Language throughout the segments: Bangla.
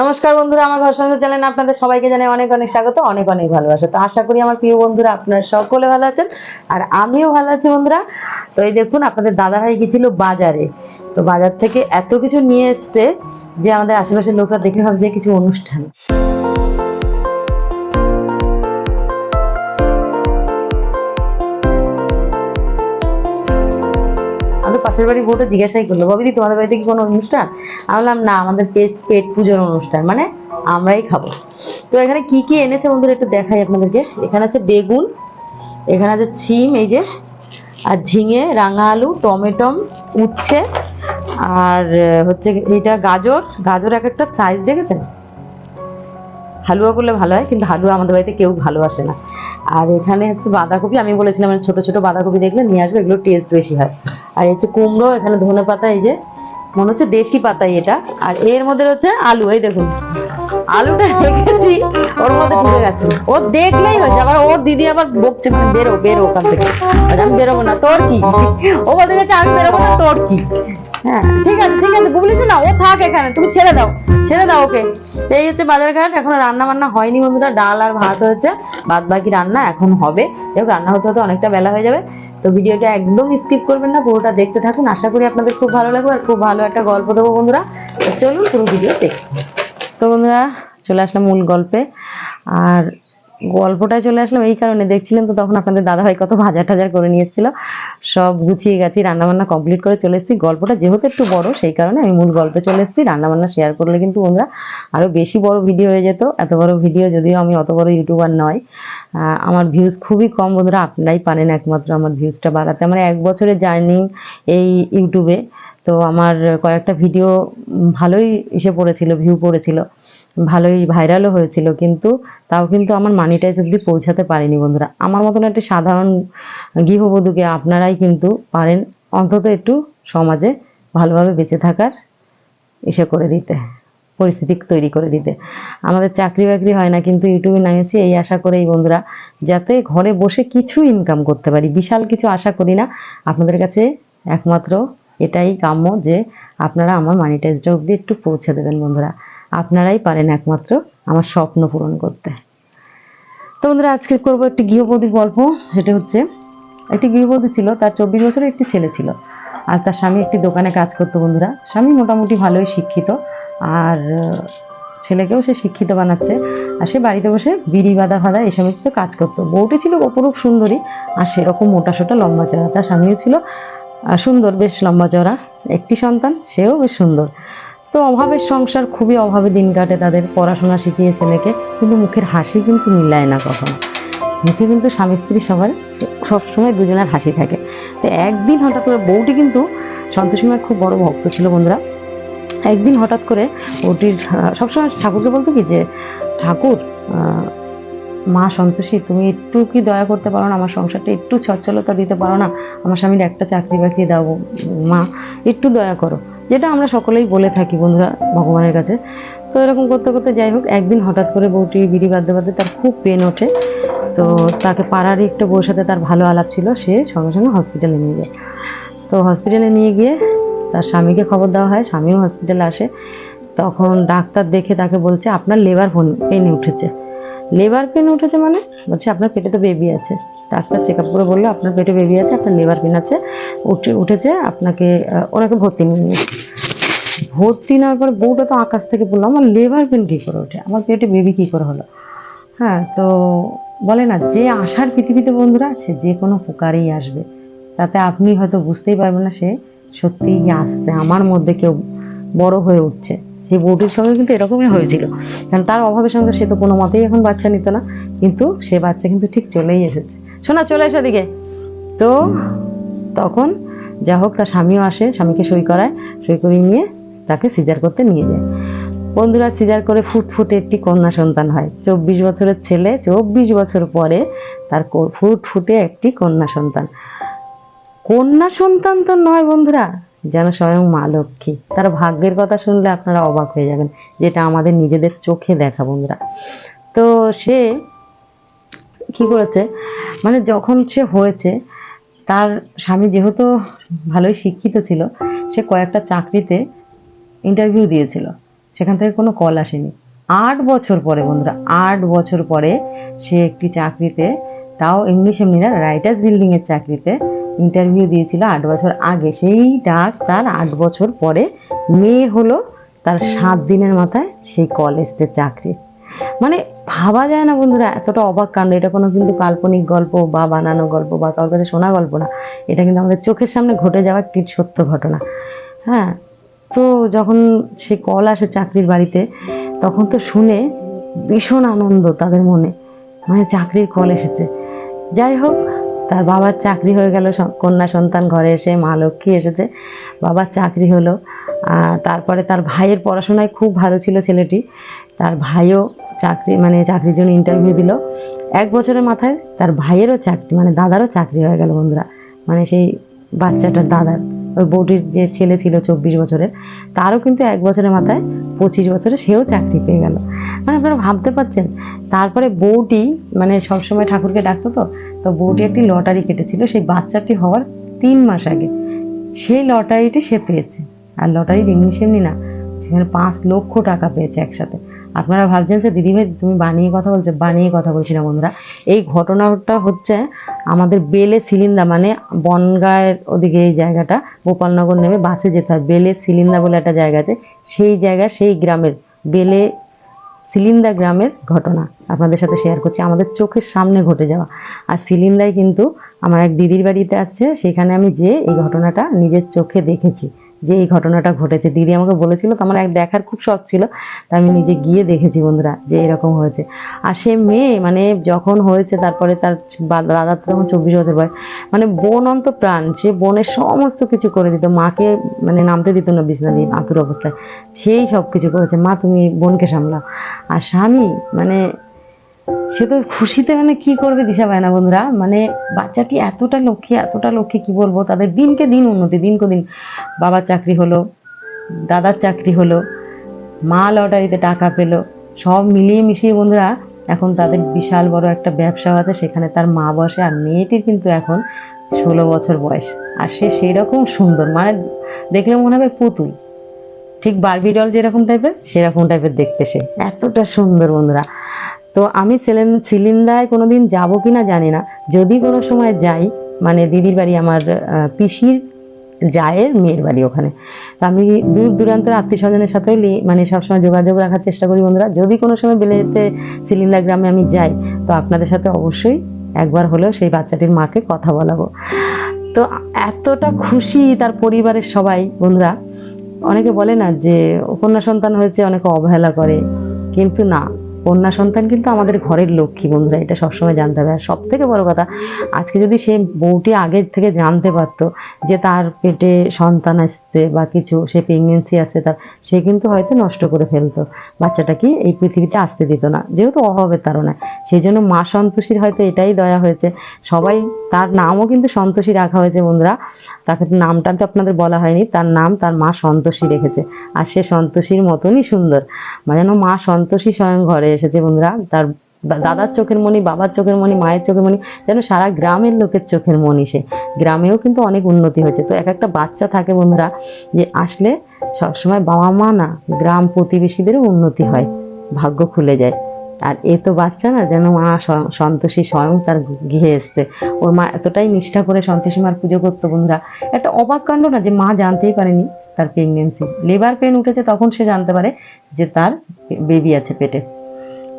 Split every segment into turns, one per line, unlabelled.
নমস্কার বন্ধুরা, আমার ঘর সঙ্গে চ্যানেল আপনাদের সবাইকে জানাই অনেক অনেক স্বাগত, অনেক অনেক ভালোবাসা। তো আশা করি আমার প্রিয় বন্ধুরা আপনারা সকলে ভালো আছেন, আর আমিও ভালো আছি বন্ধুরা। তো এই দেখুন, আপনাদের দাদা ভাই গেছিল বাজারে। তো বাজার থেকে এত কিছু নিয়ে এসছে যে আমাদের আশেপাশের লোকরা দেখে ভাবছে কিছু অনুষ্ঠান। পাশের বাড়ির বউটা জিজ্ঞাসাই করল ববিদি তোমাদের বাড়িতে কি কোনো অনুষ্ঠান? আমি বললাম, না, আমাদের পেট পেট পুজোর অনুষ্ঠান মানে আমরাই খাব। তো এখানে কি কি এনেছে বন্ধুরা একটু দেখাই আপনাদেরকে। এখানে আছে বেগুন, এখানে আছে ছিম, এই যে, আর ঝিঙে, রাঙা আলু, টমেটম, উচ্ছে, আর হচ্ছে এটা গাজর। গাজর এক একটা সাইজ দেখেছেন? হালুয়া করলে ভালো হয়, কিন্তু হালুয়া আমাদের বাড়িতে কেউ ভালোবাসে না। আর এখানে হচ্ছে বাঁধাকপি, আমি বলেছিলাম মানে ছোট ছোট বাঁধাকপি দেখলে নিয়ে আসবে এগুলো টেস্ট বেশি হয়। আর হচ্ছে কুমড়ো, এখানে ধনে পাতা, এই যে মনে হচ্ছে দেশি পাতাই এটা। আর এর মধ্যে হচ্ছে আলু, এই দেখুন। আলুটা রেখেছি ওর মধ্যে ঢুকে গেছে। ও দেখলেই হয়েছে, আবার ওর দিদি আবার বকছে মানে বেরো বেরো ওখান থেকে। আমি বেরোবো না, তোর কি? ও বলতে যাচ্ছে আমি বেরোবো না, তোর কি? হ্যাঁ ঠিক আছে ঠিক আছে, বুবলি শোনা ও থাক এখানে, তুমি ছেড়ে দাও ছেড়ে দাও ওকে। এই হচ্ছে বাজার ঘাট এখনও রান্না বান্না হয়নি বন্ধুরা, ডাল আর ভাত হয়েছে বাদ বাকি রান্না এখন হবে। দেখো রান্না হতে হতে অনেকটা বেলা হয়ে যাবে, তো ভিডিওটা একদম স্কিপ করবেন না, পুরোটা দেখতে থাকুন, আশা করি আপনাদের খুব ভালো লাগবে আর খুব ভালো একটা গল্প দেবো বন্ধুরা। চলুন পুরো ভিডিও দেখুন তো বন্ধুরা, চলে আসলাম মূল গল্পে, আর গল্পটায় চলে আসলাম এই কারণে। দেখছিলেন তো তখন আপনাদের দাদাভাই কত ভাজা টাজার করে নিয়ে এসেছিল। সব গুছিয়ে গেছি রান্নাবান্না কমপ্লিট করে চলে এসেছি। গল্পটা যেহেতু একটু বড়, সেই কারণে আমি মূল গল্পে চলে এসেছি। রান্নাবান্না শেয়ার করলে কিন্তু বন্ধুরা আরও বেশি বড় ভিডিও হয়ে যেত। এত বড় ভিডিও যদিও আমি অত বড় ইউটিউবার নয়। আমার ভিউজ খুবই কম। বন্ধুরা, আপনারাই পারেন একমাত্র আমার ভিউজটা বাড়াতে। আমার এক বছরের জার্নি এই ইউটিউবে তো আমার কয়েকটা ভিডিও ভালোই এসে পড়েছিল ভিউ পড়েছিল। ভালোই ভাইরালও হয়েছিল, কিন্তু তাও কিন্তু আমার মানিটাইজ অব্দি পৌঁছাতে পারিনি বন্ধুরা। আমার মতন একটা সাধারণ গৃহবধূকে আপনারাই কিন্তু পারেন অন্তত একটু সমাজে ভালোভাবে বেঁচে থাকার এসে করে দিতে, পরিস্থিতি তৈরি করে দিতে। আমাদের চাকরি বাকরি হয় না, কিন্তু ইউটিউবে নামিয়েছি এই আশা করে এই বন্ধুরা, যাতে ঘরে বসে কিছু ইনকাম করতে পারি। বিশাল কিছু আশা করি না, আপনাদের কাছে একমাত্র এটাই কাম্য যে আপনারা আমার মানিটাইজটা অবধি একটু পৌঁছে দেবেন বন্ধুরা। আপনারাই পারেন একমাত্র আমার স্বপ্ন পূরণ করতে। তো বন্ধুরা, আজকে করব একটি গৃহবধূর গল্প। সেটা হচ্ছে, একটি গৃহবধূ ছিল, তার চব্বিশ বছরের একটি ছেলে ছিল। আর তার স্বামী একটি দোকানে কাজ করতো বন্ধুরা। স্বামী মোটামুটি ভালোই শিক্ষিত। আর ছেলেকেও সে শিক্ষিত বানাচ্ছে। আর সে বাড়িতে বসে বিড়ি বাঁধা ফাদা এই সমস্ত কাজ করতো। বউটি ছিল অপরূপ সুন্দরী, আর সেরকম মোটা সোটা লম্বা চড়া তার স্বামীও ছিল সুন্দর, বেশ লম্বা চড়া একটি সন্তান, সেও বেশ সুন্দর। তো অভাবের সংসার খুবই অভাবে দিন কাটে তাদের পড়াশোনা শিখিয়ে ছেলেকে কিন্তু মুখের হাসি কিন্তু মিলায় না কখনো। মুখে কিন্তু স্বামী স্ত্রী সবার সবসময় দুজনের হাসি থাকে। তো একদিন হঠাৎ করে বউটি কিন্তু সন্তোষীমার খুব বড় ভক্ত ছিল বন্ধুরা একদিন হঠাৎ করে আহ, সবসময় ঠাকুরকে বলতো কি যে ঠাকুর মা সন্তোষী তুমি একটু কি দয়া করতে পারো না? আমার সংসারটা একটু সচ্ছলতা দিতে পারো না? আমার স্বামীর একটা চাকরি বাকরি দাও মা একটু দয়া করো। যেটা আমরা সকলেই বলে থাকি বন্ধুরা ভগবানের কাছে। তো এরকম করতে করতে যাই হোক, একদিন হঠাৎ করে বউটি বিড়ি বাঁধতে বাঁধতে তার খুব পেন ওঠে। তো তাকে পাড়ারই একটা বউর সাথে তার ভালো আলাপ ছিল, সে সঙ্গে সঙ্গে হসপিটালে নিয়ে যায়। তো হসপিটালে নিয়ে গিয়ে তার স্বামীকে খবর দেওয়া হয়, স্বামীও হসপিটালে আসে। তখন ডাক্তার দেখে তাকে বলছে, আপনার লেবার ফোন পেন উঠেছে। লেবার পেন উঠেছে মানে? বলছে, আপনার পেটে তো বেবি আছে। ডাক্তার চেক আপ করে বলল, আপনার পেটে বেবি আছে, আপনার লেবার পেন আছে। উঠে, উঠেছে, আপনাকে ওনাকে ভর্তি নিয়ে ভর্তি নেওয়ার পর বউটা তো আকাশ থেকে বলল আমার লেবার পেন কী করে ওঠে, আমার পেটে বেবি কী করে হলো? হ্যাঁ তো বলে না, যে আসার পৃথিবীতে বন্ধুরা, সে যে কোনো প্রকারেই আসবে। তাতে আপনি হয়তো বুঝতেই পারবেন না, সে সত্যিই আসছে, আমার মধ্যে কেউ বড় হয়ে উঠছে। সেই বউটির সঙ্গে কিন্তু এরকমই হয়েছিল। কারণ তার অভাবের সঙ্গে সে তো কোনো মতেই এখন বাচ্চা নিত না কিন্তু সে বাচ্চা কিন্তু ঠিক চলেই এসেছে। শোনা চলে এসো দিকে তো তখন যা হোক তার স্বামীও আসে স্বামীকে সই করায় সই করিয়ে নিয়ে তাকে সিজার করতে নিয়ে যায়। বন্ধুরা সিজার করে ফুটফুটে একটি কন্যা সন্তান হয়। চব্বিশ বছরের ছেলে চব্বিশ বছর পরে তার কো- ফুটফুটে একটি কন্যা সন্তান। কন্যা সন্তান তো নয় বন্ধুরা যেন স্বয়ং মা লক্ষ্মী। তার ভাগ্যের কথা শুনলে আপনারা অবাক হয়ে যাবেন যেটা আমাদের নিজেদের চোখে দেখা, বন্ধুরা। তো সে কি করেছে? মানে যখন সে হয়েছে, তার স্বামী যেহেতু ভালোই শিক্ষিত ছিল, সে কয়েকটা চাকরিতে ইন্টারভিউ দিয়েছিল। সেখান থেকে কোনো কল আসেনি। আট বছর পরে, বন্ধুরা, আট বছর পরে সে একটি চাকরিতে, তাও এমনি সেমনি রাইটার্স বিল্ডিং এর চাকরিতে ইন্টারভিউ দিয়েছিল আট বছর আগে। সেই ডাক তার আট বছর পরে মেয়ে হলো তার সাত দিনের মাথায় সেই কলেজতে চাকরি। মানে ভাবা যায় না বন্ধুরা, এতটা অবাক কাণ্ড। এটা কোনো কিন্তু কাল্পনিক গল্প বা বানানো গল্প বা কারোর কাছে শোনা গল্প না। এটা কিন্তু আমাদের চোখের সামনে ঘটে যাওয়া একটি সত্য ঘটনা। হ্যাঁ তো যখন সে কল আসে চাকরির বাড়িতে, তখন তো শুনে ভীষণ আনন্দ তাদের মনে। মানে চাকরির কল এসেছে। যাই হোক তার বাবার চাকরি হয়ে গেল কন্যা সন্তান ঘরে এসে মা লক্ষ্মী এসেছে। বাবার চাকরি হলো। আর তারপরে তার ভাইয়ের পড়াশোনায় খুব ভালো ছিল ছেলেটি। তার ভাইও চাকরি মানে চাকরির জন্য ইন্টারভিউ দিল। এক বছরের মাথায় তার ভাইয়েরও চাকরি মানে দাদারও চাকরি হয়ে গেল বন্ধুরা। মানে সেই বাচ্চাটার দাদার, ওই বউটির যে ছেলে ছিল চব্বিশ বছরের, তারও কিন্তু এক বছরের মাথায় পঁচিশ বছরে সেও চাকরি পেয়ে গেল। মানে আপনারা ভাবতে পারছেন, তারপরে বউটি মানে সবসময় ঠাকুরকে ডাকতো তো তো বউটি একটি লটারি কেটেছিল সেই বাচ্চাটি হওয়ার তিন মাস আগে। সেই লটারিটি সে পেয়েছে। আর লটারি এমনি সেমনি না সেখানে পাঁচ লক্ষ টাকা পেয়েছে একসাথে। আপনারা ভাবছেন যে দিদিভাই তুমি বানিয়ে কথা বলছো? বানিয়ে কথা বলছি না বন্ধুরা। এই ঘটনাটা হচ্ছে আমাদের বেলে সিলিন্ডার মানে বনগাঁয়ের ওদিকে এই জায়গাটা গোপালনগর নেমে বাসে যেতে হয়। বেলে সিলিন্ডার বলে একটা জায়গাতে সেই জায়গা সেই গ্রামের বেলে সিলিন্দা গ্রামের ঘটনা আপনাদের সাথে শেয়ার করছি। আমাদের চোখের সামনে ঘটে যাওয়া। আর সিলিন্দায় কিন্তু আমার এক দিদির বাড়িতে আছে, সেখানে আমি যে এই ঘটনাটা নিজের চোখে দেখেছি, যে এই ঘটনাটা ঘটেছে। দিদি আমাকে বলেছিল, তো আমার এক দেখার খুব শখ ছিল, তা আমি নিজে গিয়ে দেখেছি বন্ধুরা, যে এরকম হয়েছে। আর সে মেয়ে মানে যখন হয়েছে, তারপরে তার দাদার তো তখন চব্বিশ বছর বয়স মানে বোন অন্ত প্রাণ, সে বোনের সমস্ত কিছু করে দিত। মাকে মানে নামতে দিত না বিছনা দিয়ে, আতুর অবস্থায়। সেই সব কিছু করেছে। মা, তুমি বোনকে সামলাও। আর স্বামী মানে সে তো খুশিতে মানে কি করবে দিশা পায় না বন্ধুরা? মানে বাচ্চাটি এতটা লক্ষ্মী এতটা লক্ষ্মী কি বলব? তাদের দিনকে দিন উন্নতি দিনকে দিন। বাবার চাকরি হলো, দাদার চাকরি হলো, মা লটারিতে টাকা পেল, সব মিলিয়ে মিশিয়ে বন্ধুরা, এখন তাদের বিশাল বড় একটা ব্যবসা আছে, সেখানে তার মা বসে আর মেয়েটির কিন্তু এখন ষোলো বছর বয়স। আর সে সেই রকম সুন্দর মানে দেখলে মনে হবে পুতুল। ঠিক বার্বি ডল যেরকম টাইপের সেরকম টাইপের দেখতে সে। এতটা সুন্দর বন্ধুরা। তো আমি সিলিন সিলিন্দায় কোনোদিন যাব কি না জানি না। যদি কোনো সময় যাই মানে দিদির বাড়ি, আমার পিসির জায়ের মেয়ের বাড়ি ওখানে। তো আমি দূর দূরান্তের আত্মীয় স্বজনের সাথেও মানে সবসময় যোগাযোগ রাখার চেষ্টা করি বন্ধুরা। যদি কোনো সময় বেলেতে সিলিন্দা গ্রামে আমি যাই, তো আপনাদের সাথে অবশ্যই একবার হলেও সেই বাচ্চাটির মাকে কথা বলাবো। তো এতটা খুশি তার পরিবারের সবাই বন্ধুরা। অনেকে বলে না যে কন্যা সন্তান হয়েছে, অনেকে অবহেলা করে। কিন্তু না, কন্যা সন্তান কিন্তু আমাদের ঘরের লক্ষ্মী বন্ধুরা, এটা সবসময় জানতে হবে। আর সব থেকে বড় কথা, আজকে যদি সে বউটি আগে থেকে জানতে পারতো যে তার পেটে সন্তান আসছে বা কিছু, সে প্রেগনেন্সি আছে তার, সে কিন্তু হয়তো নষ্ট করে ফেলতো। বাচ্চাটাকে এই পৃথিবীতে আসতে দিত না, যেহেতু অভাবের তাড়নায়। সেই জন্য মা সন্তোষীর হয়তো এটাই দয়া হয়েছে। সবাই, তার নামও কিন্তু সন্তোষী রাখা হয়েছে বন্ধুরা। তাকে নামটা তো আপনাদের বলা হয়নি। তার নাম তার মা সন্তোষী রেখেছে। আর সে সন্তোষীর মতনই সুন্দর। মানে যেন মা সন্তোষী স্বয়ং ঘরে এসেছে বন্ধুরা। তার দাদার চোখের মণি, বাবার চোখের মণি, মায়ের চোখের মণি, যেন সারা গ্রামের লোকের চোখের মণি সে। গ্রামেও কিন্তু অনেক উন্নতি হয়েছে। তো এক একটা বাচ্চা থাকে বন্ধুরা যে আসলে সবসময় বাবা মা না, গ্রাম প্রতিবেশীদেরও উন্নতি হয়। ভাগ্য খুলে যায়। আর এ তো বাচ্চা না, যেন মা সন্তোষী স্বয়ং তার গৃহে এসছে। ওর মা এতটাই নিষ্ঠা করে সন্তোষী মার পুজো করতো বন্ধুরা। একটা অবাক কাণ্ড না যে মা জানতেই পারেনি তার প্রেগনেন্সি লেবার পেন উঠেছে তখন সে জানতে পারে যে তার বেবি আছে পেটে।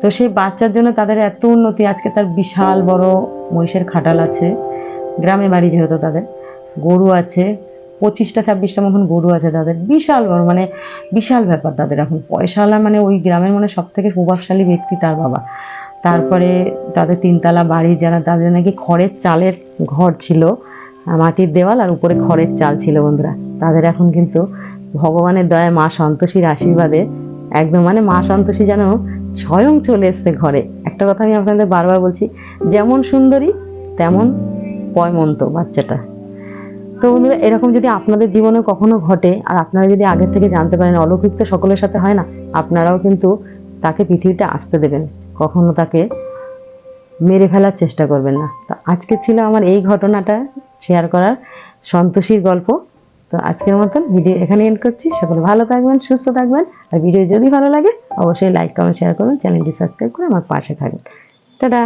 তো সেই বাচ্চার জন্য তাদের এত উন্নতি, আজকে তার বিশাল বড় মহিষের খাটাল আছে। গ্রামে বাড়ি যেহেতু তাদের। গরু আছে পঁচিশটা, ছাব্বিশটা মতন গরু আছে তাদের। বিশাল বড় মানে বিশাল ব্যাপার তাদের এখন। পয়সাওয়ালা মানে ওই গ্রামের মানে সব থেকে প্রভাবশালী ব্যক্তি তার বাবা। তারপরে তাদের তিনতলা বাড়ি যারা, তাদের নাকি খড়ের চালের ঘর ছিল মাটির দেওয়াল আর উপরে খড়ের চাল ছিল বন্ধুরা। তাদের এখন কিন্তু ভগবানের দয়ায় মা সন্তোষীর আশীর্বাদে একদম মানে মা সন্তোষী যেন স্বয়ং চলে এসছে ঘরে। একটা কথা আমি আপনাদের বারবার বলছি, যেমন সুন্দরী, তেমন পয়মন্ত বাচ্চাটা। তো বন্ধুরা, এরকম যদি আপনাদের জীবনে কখনো ঘটে, আর আপনারা যদি আগে থেকে জানতে পারেন, অলৌকিক তো সকলের সাথে হয় না, আপনারাও কিন্তু তাকে পৃথিবীতে আসতে দেবেন। কখনো তাকে মেরে ফেলার চেষ্টা করবেন না। তো আজকে ছিল আমার এই ঘটনাটা শেয়ার করার সন্তোষীর গল্প। তো আজকের মতন ভিডিও এখানে এন্ড করছি। সকলে ভালো থাকবেন, সুস্থ থাকবেন, আর ভিডিও যদি ভালো লাগে, অবশ্যই লাইক কমেন্ট শেয়ার করবেন চ্যানেলটি সাবস্ক্রাইব করে আমার পাশে থাকবেন। টাটা!